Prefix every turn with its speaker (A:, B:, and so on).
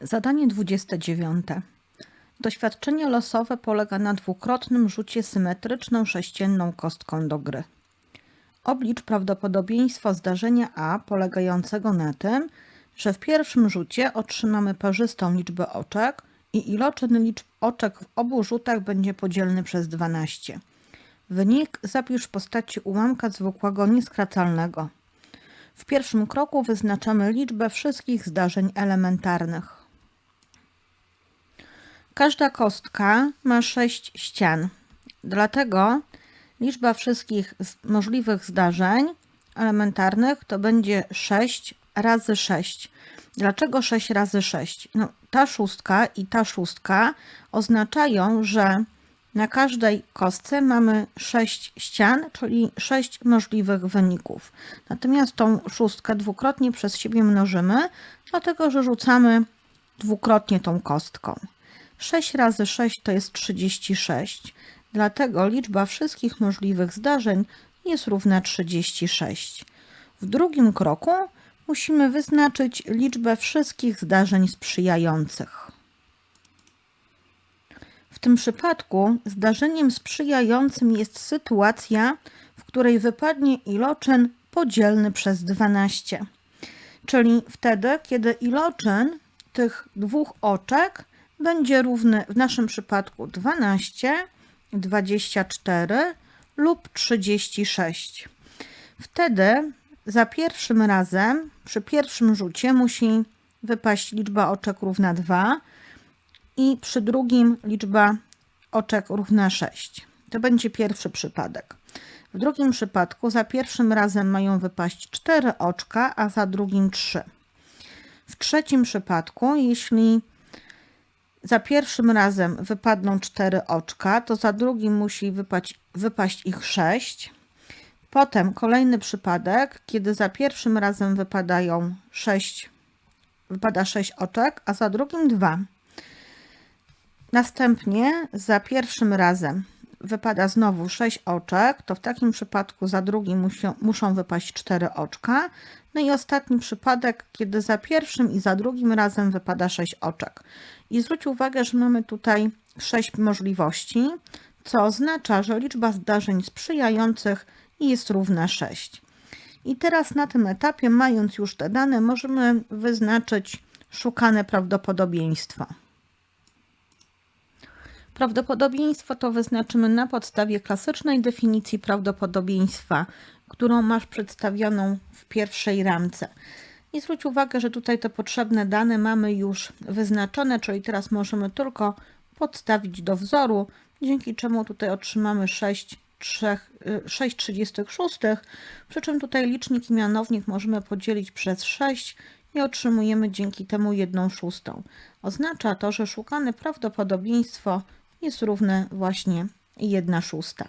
A: Zadanie 29. Doświadczenie losowe polega na dwukrotnym rzucie symetryczną sześcienną kostką do gry. Oblicz prawdopodobieństwo zdarzenia A polegającego na tym, że w pierwszym rzucie otrzymamy parzystą liczbę oczek i iloczyn liczb oczek w obu rzutach będzie podzielny przez 12. Wynik zapisz w postaci ułamka zwykłego nieskracalnego. W pierwszym kroku wyznaczamy liczbę wszystkich zdarzeń elementarnych. Każda kostka ma 6 ścian. Dlatego liczba wszystkich możliwych zdarzeń elementarnych to będzie 6 razy 6. Dlaczego 6 razy 6? No, ta szóstka i ta szóstka oznaczają, że na każdej kostce mamy 6 ścian, czyli 6 możliwych wyników. Natomiast tą szóstkę dwukrotnie przez siebie mnożymy, dlatego że rzucamy dwukrotnie tą kostką. 6 razy 6 to jest 36, dlatego liczba wszystkich możliwych zdarzeń jest równa 36. W drugim kroku musimy wyznaczyć liczbę wszystkich zdarzeń sprzyjających. W tym przypadku zdarzeniem sprzyjającym jest sytuacja, w której wypadnie iloczyn podzielny przez 12. Czyli wtedy, kiedy iloczyn tych dwóch oczek będzie równy w naszym przypadku 12, 24 lub 36. Wtedy za pierwszym razem, przy pierwszym rzucie musi wypaść liczba oczek równa 2 i przy drugim liczba oczek równa 6. To będzie pierwszy przypadek. W drugim przypadku za pierwszym razem mają wypaść 4 oczka, a za drugim 3. W trzecim przypadku, jeśli za pierwszym razem wypadną 4 oczka, to za drugim musi wypaść, wypaść ich 6. Potem kolejny przypadek, kiedy za pierwszym razem wypadają 6, wypada 6 oczek, a za drugim 2. Następnie za pierwszym razem wypada znowu 6 oczek, to w takim przypadku za drugim muszą, muszą wypaść 4 oczka. No i ostatni przypadek, kiedy za pierwszym i za drugim razem wypada 6 oczek. I zwróć uwagę, że mamy tutaj 6 możliwości, co oznacza, że liczba zdarzeń sprzyjających jest równa 6. I teraz na tym etapie, mając już te dane, możemy wyznaczyć szukane prawdopodobieństwo. Prawdopodobieństwo to wyznaczymy na podstawie klasycznej definicji prawdopodobieństwa, którą masz przedstawioną w pierwszej ramce. I zwróć uwagę, że tutaj te potrzebne dane mamy już wyznaczone, czyli teraz możemy tylko podstawić do wzoru, dzięki czemu tutaj otrzymamy 6, 3, 6 36, przy czym tutaj licznik i mianownik możemy podzielić przez 6 i otrzymujemy dzięki temu 1 szóstą. Oznacza to, że szukane prawdopodobieństwo jest równe właśnie 1 szósta.